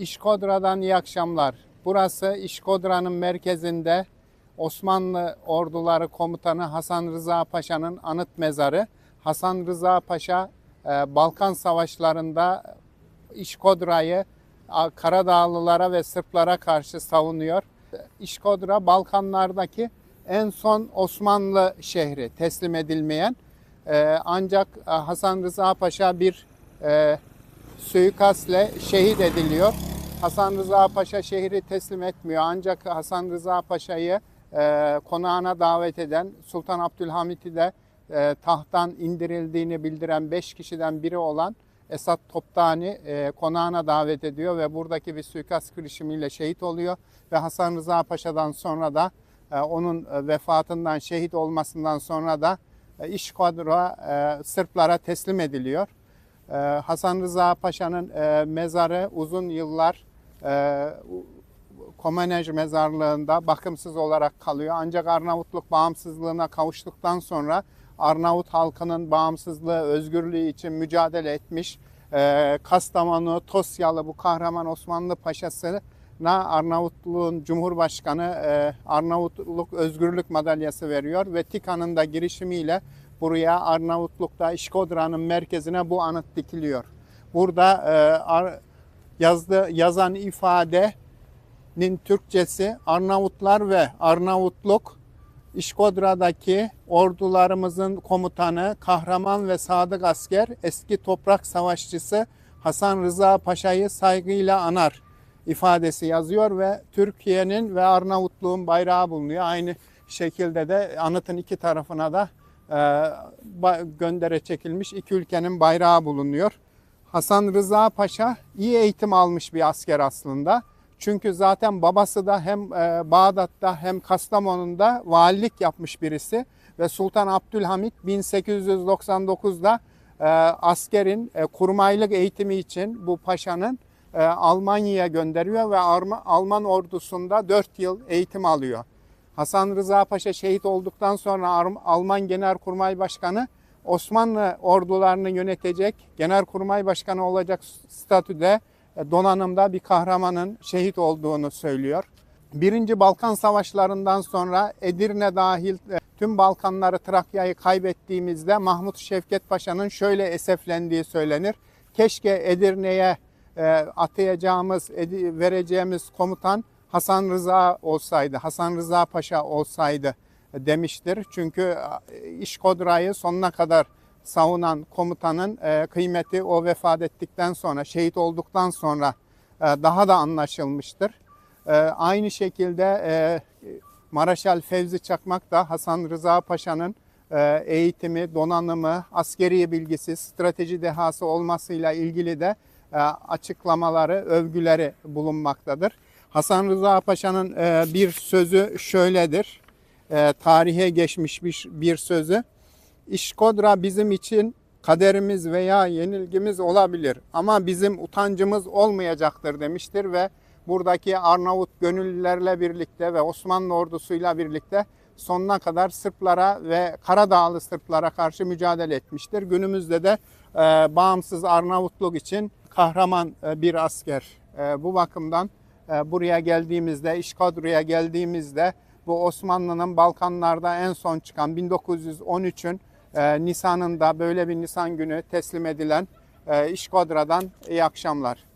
İşkodra'dan iyi akşamlar. Burası İşkodra'nın merkezinde Osmanlı Orduları Komutanı Hasan Rıza Paşa'nın anıt mezarı. Hasan Rıza Paşa e, Balkan Savaşları'nda İşkodra'yı Karadağlılara ve Sırplara karşı savunuyor. İşkodra Balkanlardaki en son Osmanlı şehri teslim edilmeyen. E, ancak e, Hasan Rıza Paşa bir suikastle şehit ediliyor. Hasan Rıza Paşa şehri teslim etmiyor. Ancak Hasan Rıza Paşa'yı e, konağına davet eden Sultan Abdülhamit'i de e, tahttan indirildiğini bildiren 5 kişiden biri olan Esat Toptani e, konağına davet ediyor ve buradaki bir suikast girişimiyle şehit oluyor. Ve Hasan Rıza Paşa'dan sonra da e, onun e, vefatından şehit olmasından sonra da e, İşkodra e, Sırplara teslim ediliyor. Ee, Hasan Rıza Paşa'nın e, mezarı uzun yıllar e, Komenej mezarlığında bakımsız olarak kalıyor. Ancak Arnavutluk bağımsızlığına kavuştuktan sonra Arnavut halkının bağımsızlığı, özgürlüğü için mücadele etmiş. E, Kastamonu, Tosyalı bu kahraman Osmanlı Paşası'na Arnavutluğun Cumhurbaşkanı e, Arnavutluk Özgürlük Madalyası veriyor ve TİKA'nın da girişimiyle buraya Arnavutluk'ta İşkodra'nın merkezine bu anıt dikiliyor. Burada e, yazdı, yazan ifadenin Türkçesi Arnavutlar ve Arnavutluk İşkodra'daki ordularımızın komutanı, kahraman ve sadık asker, eski toprak savaşçısı Hasan Rıza Paşa'yı saygıyla anar ifadesi yazıyor ve Türkiye'nin ve Arnavutluğun bayrağı bulunuyor. Aynı şekilde de anıtın iki tarafına da e, göndere çekilmiş iki ülkenin bayrağı bulunuyor. Hasan Rıza Paşa iyi eğitim almış bir asker aslında. Çünkü zaten babası da hem e, Bağdat'ta hem Kastamonu'da valilik yapmış birisi ve Sultan Abdülhamit 1899'da e, askerin e, kurmaylık eğitimi için bu paşanın Almanya'ya gönderiyor ve Alman ordusunda 4 yıl eğitim alıyor. Hasan Rıza Paşa şehit olduktan sonra Alman Genelkurmay Başkanı Osmanlı ordularını yönetecek Genelkurmay Başkanı olacak statüde e, donanımda bir kahramanın şehit olduğunu söylüyor. Birinci Balkan Savaşları'ndan sonra Edirne dahil e, tüm Balkanları Trakya'yı kaybettiğimizde Mahmut Şevket Paşa'nın şöyle eseflendiği söylenir. Keşke Edirne'ye e, atayacağımız, vereceğimiz komutan Hasan Rıza olsaydı, Hasan Rıza Paşa olsaydı demiştir. Çünkü e, İşkodra'yı sonuna kadar savunan komutanın e, kıymeti o vefat ettikten sonra, şehit olduktan sonra e, daha da anlaşılmıştır. Aynı şekilde Maraşal Fevzi Çakmak da Hasan Rıza Paşa'nın eğitimi, donanımı, askeri bilgisi, strateji dehası olmasıyla ilgili de açıklamaları, övgüleri bulunmaktadır. Hasan Rıza Paşa'nın bir sözü şöyledir. E, Tarihe geçmiş bir, bir sözü. İşkodra bizim için kaderimiz veya yenilgimiz olabilir ama bizim utancımız olmayacaktır demiştir ve buradaki Arnavut gönüllülerle birlikte ve Osmanlı ordusuyla birlikte sonuna kadar Sırplara ve Karadağlı Sırplara karşı mücadele etmiştir. Günümüzde de e, bağımsız Arnavutluk için kahraman e, bir asker. E, bu bakımdan e, buraya geldiğimizde, İşkodru'ya geldiğimizde bu Osmanlı'nın Balkanlarda en son çıkan 1913'ün e, Nisan'ında böyle bir Nisan günü teslim edilen e, İşkodra'dan iyi akşamlar.